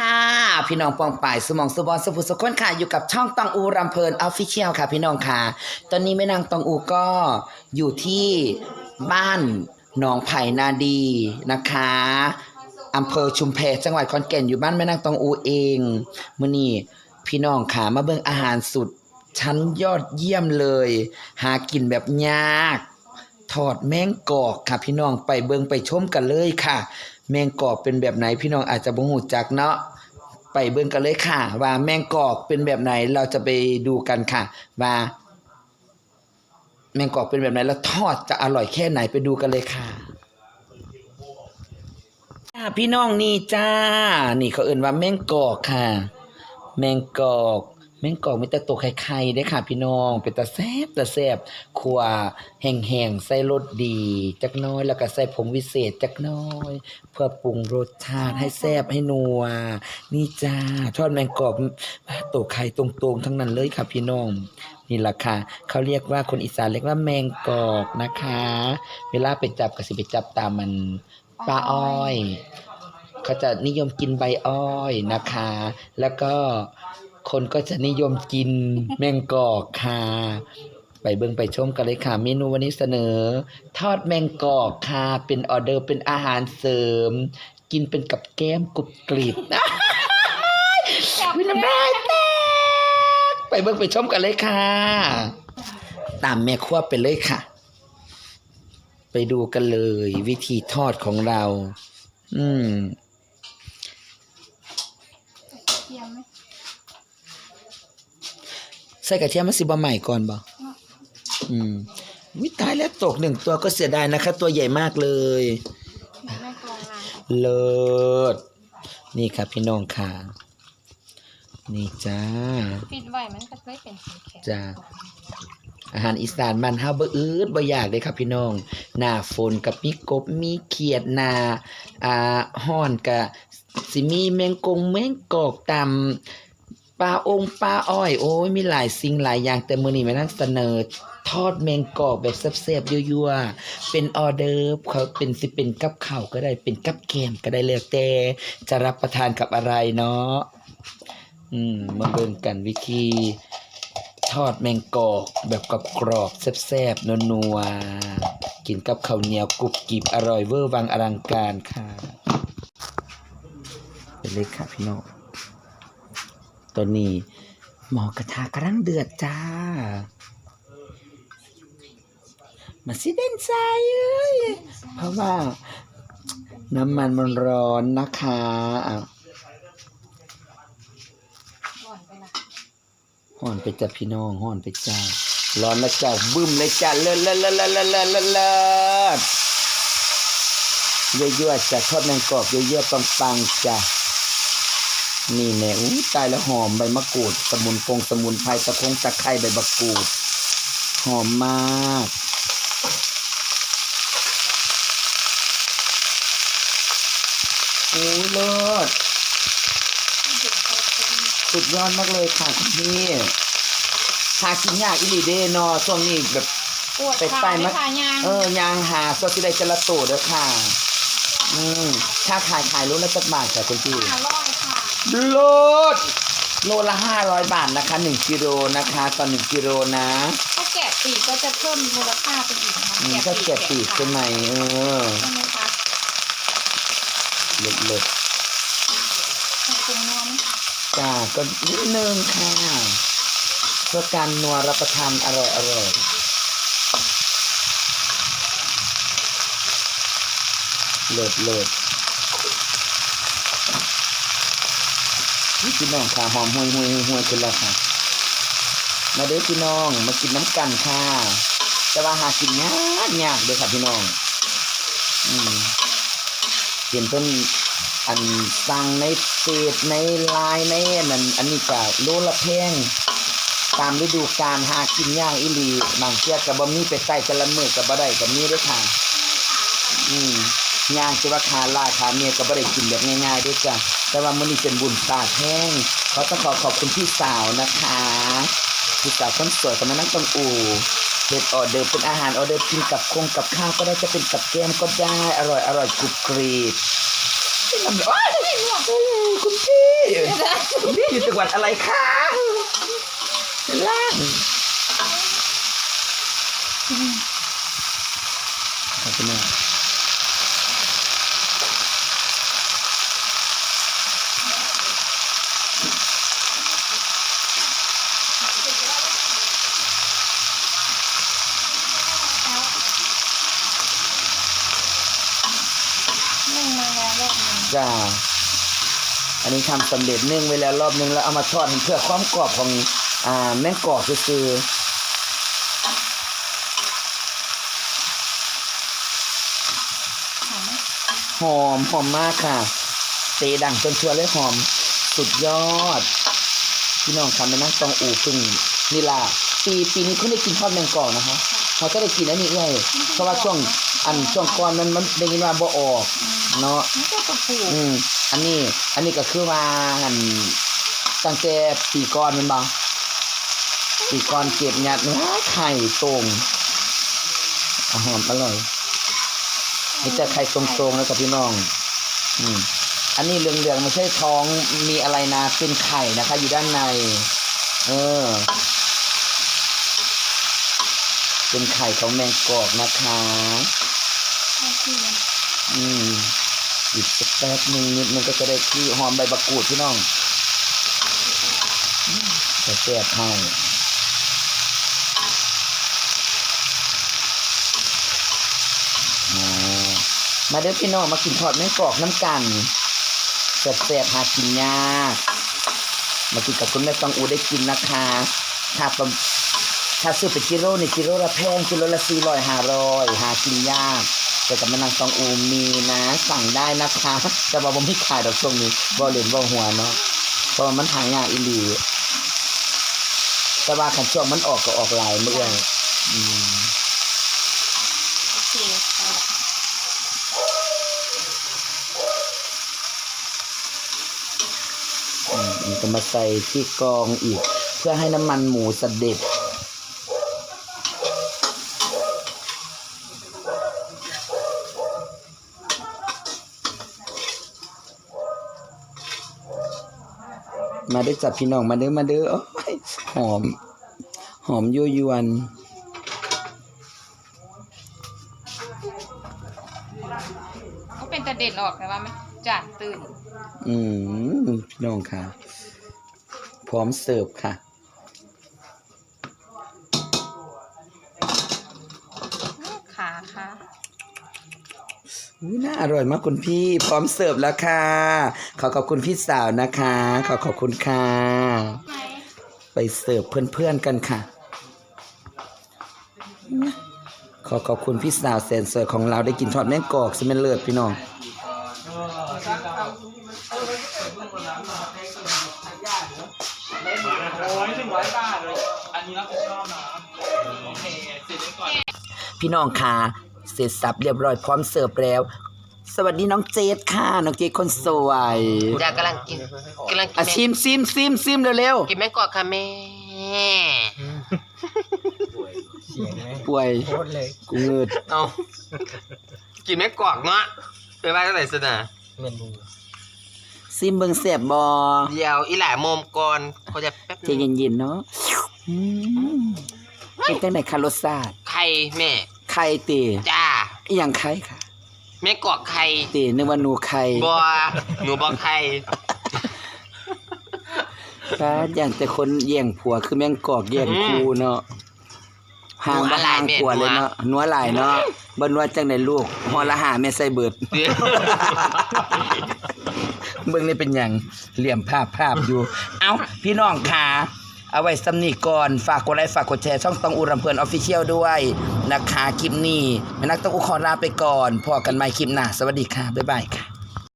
ค่ะ พี่น้องปองป่ายสมองสุบอลสุภุสุคนค่ะ อยู่กับช่องตองอูรำเพลินออฟฟิเชียลค่ะ พี่น้องค่ะ ตอนนี้แม่นางตองอูก็อยู่ที่บ้านหนองไผ่นาดีนะคะอำเภอชุมแพจังหวัดขอนแก่นอยู่บ้านแม่นางตองอูเองมื่อนี้พี่น้องค่ะมาเบิ่งอาหารสุดชั้นยอดเยี่ยมเลย หากินแบบยากทอดแมงกอกค่ะ พี่น้องไปเบิงไปชมกันเลยค่ะ แมงกอกเป็นแบบไหนพี่น้องอาจจะบ่ฮู้จักเนาะ ไปเบิ่งกันเลยค่ะ ว่าแมงกอกเป็นแบบไหนเราจะไปดูกันค่ะ ว่า แมงกอกเป็นแบบไหนแล้วทอดจะอร่อยแค่ไหนไปดูกันเลยค่ะจ้าพี่น้องนี่จ้า นี่เขาเอ่นว่าแมงกอกค่ะ แมงกอก แมงกอกมีแต่ตัวไข่ๆเด้ค่ะ พี่น้อง เป็นตาแซ่บตาแซ่บขัวแห้งๆใส่รสดี จักน้อยแล้วก็ใส่ผงวิเศษจักน้อย เพื่อปรุงรสชาติให้แซ่บให้นัวนี่จ้าทอดแมงกอกตัวไข่ตรงๆ ทั้งนั้นเลยค่ะ พี่น้องนี่แหละค่ะเขาเรียกว่าคนอีสานเรียกว่าแมงกอกนะคะ เวลาไปจับก็สิไปจับตามมันปลาอ้อย เขาจะนิยมกินใบอ้อยนะคะ แล้วก็ คนก็จะนิยมกินแมงกอกค่ะ ไปเบิ่งไปชมกันเลยค่ะ เมนูวันนี้เสนอ ทอดแมงกอกค่ะ เป็นออเดอร์เป็นอาหารเสริม กินเป็นกับแก้มกรุบกริบวิน้ำลายแตกไปเบิ่งไปชมกันเลยค่ะ ตามแม่ครัวไปเลยค่ะ ไปดูกันเลย วิธีทอดของเรา อืม เทียมไหม ใส่กระเทียมมันสิบ่ใหม่ก่อนบ่อืมวิตายแล้วตกหนึ่งตัวก็เสียดายนะคะ ตัวใหญ่มากเลยแม่กองลางเลิศนี่ค่ะพี่น้องค่ะนี่จ้าปิดไว้มันก็เลยเป็นสีแข็งจ้าอาหารอีสานมันเฮาบ่อืดบ่อยากเลยครับพี่น้อง หน้าฝนกับมีกบมีเขียดหน้าอ่าฮ้อนกะสิมีแมงกงแมงกอกตำ ปลาองปลาอ้อย โอ้ยมีหลายสิ่งหลายอย่างแต่มือนี้ม่นำเสนอ ทอดแมงกอกแบบแซ่บๆยั่วๆเป็นออเดอร์ฟเขาเป็นสิเป็นกับข้าวก็ได้เป็นกับแกมก็ได้แล้วแต่จะรับประทานกับอะไรเนาะอืมมาเบิ่งกันวิธี ทอดแมงกอกแบบกรอบกรอบๆแซ่บๆนัวๆกินกับข้าวเหนียวกรุบกริบอร่อยเวอร์วังอลังการค่ะไปเลยค่ะพี่น้อง ตอนนี้หมอกระทะกำลังเดือดจ้า มาสิเด่นใจเอ้ยเพราะว่า น้ำมันมันร้อนนะคะอะห่อนไปจ้ะพี่น้องห่อนไปจ้า ร้อนแล้วจ้าบึ้มเลยจ้าเลิศเลิศเลิศเลิศเลิศเลิศเลิศเลิศยั่วๆจ้ะทอดแมงกรอบยั่วๆปังๆจ้ะ นี่แน่อู้ตายแล้วหอมใบมะกรูด สมุนฟงสมุนไพรตะคงตะไคร้ใบมะกรูด หอมมากโอ้ยเลิศสุดยอดมากเลยค่ะคุณพี่หากินยากอีหลีเด้เนอช่วงนี้แบบปวดไปขาไปไหมมาคะยางเออยางหาสวสิได้จะละโตเด้อค่ะ อืมถ้าขายขายรู้ละจักบาทค่ะคุณพี่อร่อยค่ะ โลดโลละห้าร้อยบาทนะคะหนึ่งกิโลนะคะต่อหนึ่งกิโลนะถ้าแกะปีกก็จะเพิ่มมูลค่าไปอีกนะคะอืมถ้าแกะปีกใช่ไหมเออใช่ไหมคะเลิศเลิศขอบคุณน้องจ้าก็นิดนึงค่ะเพื่อการนัวรับประทานอร่อยอร่อยเลิศเลิศ พี่น้องค่ะหอมห่วยห่วยห่วยขึ้นแล้วค่ะ มาเด้อพี่น้องมากินน้ำกันค่ะ แต่ว่าหากินยากยากเด้อค่ะพี่น้องอืมเห็นเพิ่นอันสั่งในเฟซในไลน์ในนั่นอันนี้ก็โลละแพงตามฤดูกาลหากินยากอีหลีบางเที่ยก็บ่มีไปใส่แต่ละมื้อก็บ่ได้ก็มีเด้อค่ะ อืม ย่างจะว่าขาลาขาเมียก็บ่ได้กินแบบง่ายๆด้วยจ้ะแต่ว่ามื้อนี้เป็นบุญตากแห้งเขอต้องขอขอบคุณพี่สาวนะคะพี่สาวคนสวยกับมานั่งตรงอู่เฮ็ดออเดอร์เป็นอาหารออเดอร์กินกับคงกับข้าวก็ได้จะเป็นกับแก้มก็ได้อร่อยอร่อยกรุบกรีบเป็นลำโอ้ยคุณพี่นี่อยู่จังหวัดอะไรคะล่างขอบคุณมาก นึ่งมาแล้วรอบหนึง จ้า อันนี้ทำสำเร็จนึ่งไว้แล้วรอบนึงแล้วเอามาทอดเพื่อความกรอบของอ่าแม่งกรอบคือหอมหอมหอมมากค่ะเตดังจนเชื่อเลยหอมสุดยอด พี่น้องคำในนั่งตองอู่พึ่งนี่ล่ะปีปีนี้เพิ่งได้กินทอดแมงกอกนะคะเขาจะได้กินอันนี้เอ้ยเพราะว่าช่วงอันช่วงก่อนมันมันได้ยินว่าบ่ออก เนาะนี่ก็กระปูอืมอันนี้ อันนี้ก็คือว่าอันตั้งแต่ปีก่อนแมันบ่ปีก่อนเก็บยัดว้าไข่ตรงอาหอมอร่อยนี่จะไข่ตรงๆแล้วกับพี่น้อง อืมอันนี้เหลืองๆไม่ใช่ท้องมีอะไรนะเป็นไข่นะคะ อยู่ด้านใน เออ เป็นไข่ของแมงกอกนะคะข้าวที่อืม อีกสักแป๊บหนึ่งนิดนึงก็จะได้ที่หอมใบมะกรูดพี่น้องจะแซ่บให้อ๋อมาเด้อพี่น้องมากินทอดแมงกอกน้ำกันแซ่บๆหากินยากมากินกับคุณแม่ตองอูได้กินนะคะถ้าถ้าซื้อเป็นกิโลนี่กิโลละแพงกิโลละสี่ร้อยห้าร้อยหากินยาก แต่กับแม่นางตองอูมีนะ สั่งได้นะคะ แต่ว่าผมไม่ขายดอกช่วงนี้บ่เล่นบ่หัวเนาะเพราะมันหายากอีหลีแต่ว่าขันช่วงมันออกก็ออกหลายเมื่อยอืมโอเคเอาละอืมก็มาใส่ที่กองอีก เพื่อให้น้ำมันหมูเสด็จ มาได้อจับพี่น้องมาเด้อมาเด้อโอ้ยหอม หอมยั่วยวนก็เป็นตะเด็ดออกแต่ว่าไม่จานตื่น อืมพี่น้องค่ะ พร้อมเสิร์ฟค่ะ อุ๊ยน่าอร่อยมากคุณพี่พร้อมเสิร์ฟแล้วค่ะ ขอขอบคุณพี่สาวนะคะ ขอขอบคุณค่ะไหนไปเสิร์ฟเพื่อนๆกันค่ะ ขอขอบคุณพี่สาวแสนสวยของเราได้กินทอดแมงกอกซิเมนเลิศพี่น้องโอ้ยหนึ่งร้อยบาทเลยอันนี้รับผิดชอบนะโอเคเสร็จแล้วก่อนพี่น้องค่ะ เสร็จสับเรียบร้อยพร้อมเสิร์ฟแล้ว สวัสดีน้องเจดค่ะ น้องเจดคนสวยอยากกำลังกินกำลังกิอะนแมซิมซิมซิมซิมเร็วกินแมงกอกค่ะแม่ๆป่วยกูเงิดเอากินแมงกอกเนาะไปว่ากันไหนสนะซิมเบิงแสบบอเดี๋ยวอีหล่าโมมก่อนเขาจะแป๊บใจนึงเย็นๆเนาะอืมเป็นจังไหนคะรสชาติไข่แม่ ไข่เตะจ้าอหย่างไข่ค่ะแมงกอกไข่เตะนึกว่าหนูไข่บัวหนูบอกไข่ป้าอย่างแต่คนแย่งผัวคือแม่งกอกแย่งครูเนาะห่างบ่ห่างผัวเลยเนาะนัวหลายเนาะบ่นัวจังไดลูกฮอละหาแม่ใส่เบิดเดี๋ยวเบิ่งนี่เป็นหยังเหลี่ยมภาพภาพอยู่ เอ้าพี่น้องค่ะ เอาไว้สำนีก่อน ฝากกดไลค์ฝากกดแชร์ช่องตองอุรำเพลินออฟฟิเชียลด้วยนะคะคลิปนี้แม่นักต้องอุขอลาไปก่อนพอกันใหม่คลิปหน้าสวัสดีค่ะ บ๊ายบายค่ะ